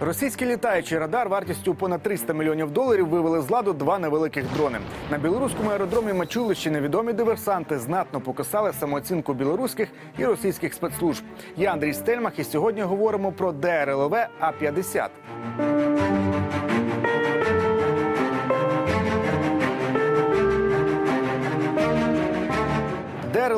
Російський літаючий радар вартістю понад 300 мільйонів доларів вивели з ладу два невеликих дрони. На білоруському аеродромі Мачулищі невідомі диверсанти знатно покисали самооцінку білоруських і російських спецслужб. Я Андрій Стельмах, і сьогодні говоримо про ДРЛВ А 50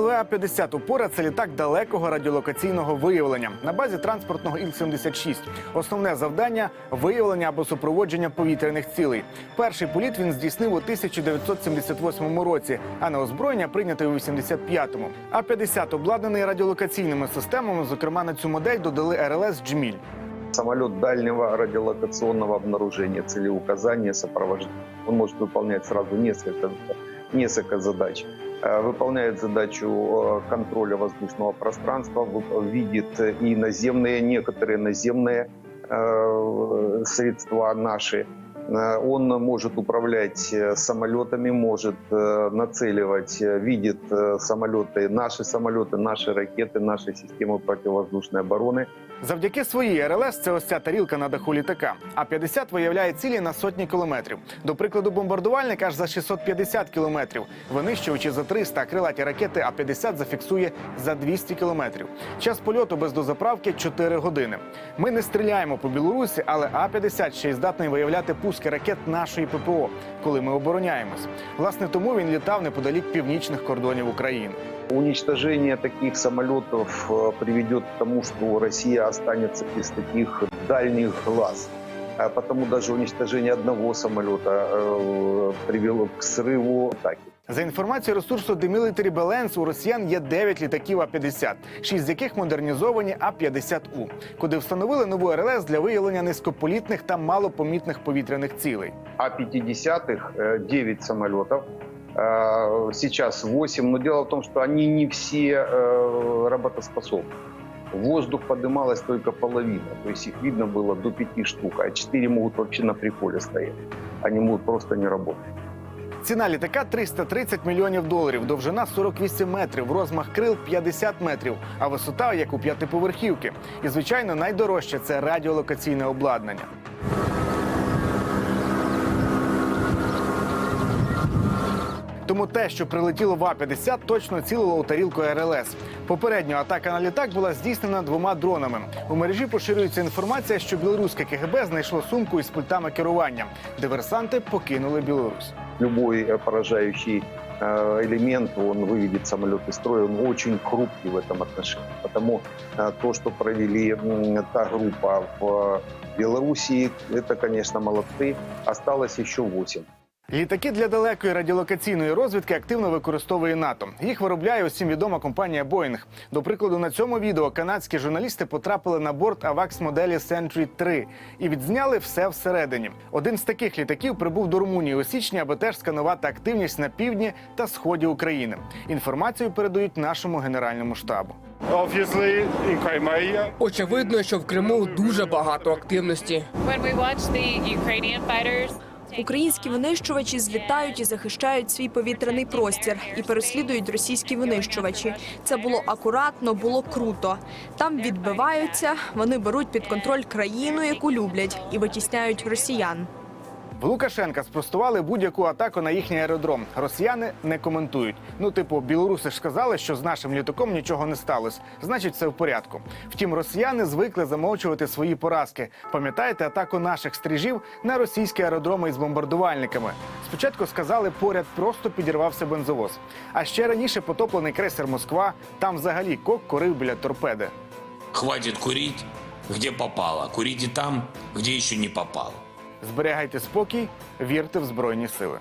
ЛА-50 «Упора» – це літак далекого радіолокаційного виявлення на базі транспортного Іл-76. Основне завдання виявлення або супроводження повітряних цілей. Перший політ він здійснив у 1978 році, а на озброєння прийняте у 85-му. А 50 обладнаний радіолокаційними системами. Зокрема, на цю модель додали РЛС Джміль. Самолет дальнего радиолокационного обнаружения целеуказания сопровождения. Он может выполнять сразу несколько несколько задач. Э, Выполняет задачу э, контроля воздушного пространства, вы- видит и наземные, некоторые наземные э, средства наши. Э, Он может управлять э, самолетами, может э, нацеливать, э, видит э, самолеты, наши самолеты, наши ракеты, наши системы противовоздушной обороны. Завдяки своїй РЛС це ось ця тарілка на даху літака. А 50 виявляє цілі на сотні кілометрів. До прикладу, бомбардувальник аж за 650 кілометрів, винищуючи за 300, а крилаті ракети А 50 зафіксує за 200 кілометрів. Час польоту без дозаправки 4 години. Ми не стріляємо по Білорусі, але А 50 ще й здатний виявляти пуски ракет нашої ППО, коли ми обороняємось. Власне, тому він літав неподалік північних кордонів України. Уничтожение таких самолетов э, приведет к тому, что Россия останется без таких дальних глаз. А Потому даже уничтожение одного самолета э, привело к срыву атаки. За інформацією ресурсу The Military Balance, у росіян є 9 літаків А-50, 6 з яких модернізовані А-50У, куди встановили нову РЛС для виявлення низькополітних та малопомітних повітряних цілей. А-50-х 9 самолетов, э, сейчас 8, но дело в том, что они не все э, работоспособны. Воздух поднималась только половина, то есть их видно было до пяти штук, а четыре могут вообще на приколе стоять. Они могут просто не работать. Ціна літака 330 мільйонів доларів, довжина 48 метрів, розмах крил 50 метрів, а висота як у п'ятиповерхівки. І звичайно, найдорожче це радіолокаційне обладнання. Тому те, що прилетіло в А-50, точно цілило у тарілку РЛС. Попередньо атака на літак була здійснена двома дронами. У мережі поширюється інформація, що білоруське КГБ знайшло сумку із пультами керування. Диверсанти покинули Білорусь. Любой э, поражающий э, элемент, он выведет самолет из строя, он очень хрупкий в этом отношении. Потому э, то, что провели м, та группа в Белоруссии, это, конечно, молодцы. Осталось еще 8. Літаки для далекої радіолокаційної розвідки активно використовує НАТО. Їх виробляє усім відома компанія Боїнг. До прикладу, на цьому відео канадські журналісти потрапили на борт AVAX моделі Sentry 3 і відзняли все всередині. Один з таких літаків прибув до Румунії у січні, аби теж сканувати активність на півдні та сході України. Інформацію передають нашому генеральному штабу. Очевидно, що в Криму дуже багато активності. Українські винищувачі злітають і захищають свій повітряний простір і переслідують російські винищувачі. Це було акуратно, було круто. Там відбиваються, вони беруть під контроль країну, яку люблять, і витісняють росіян. В Лукашенка спростували будь-яку атаку на їхній аеродром. Росіяни не коментують. Ну, типу, білоруси ж сказали, що з нашим літаком нічого не сталося. Значить, все в порядку. Втім, росіяни звикли замовчувати свої поразки. Пам'ятаєте атаку наших стрижів на російські аеродроми із бомбардувальниками? Спочатку сказали, поряд просто підірвався бензовоз. А ще раніше потоплений крейсер Москва. Там взагалі кок корив біля торпеди. Хватит курить, где попало. Курите там, где еще не попало. Зберігайте спокій, вірте в збройні сили.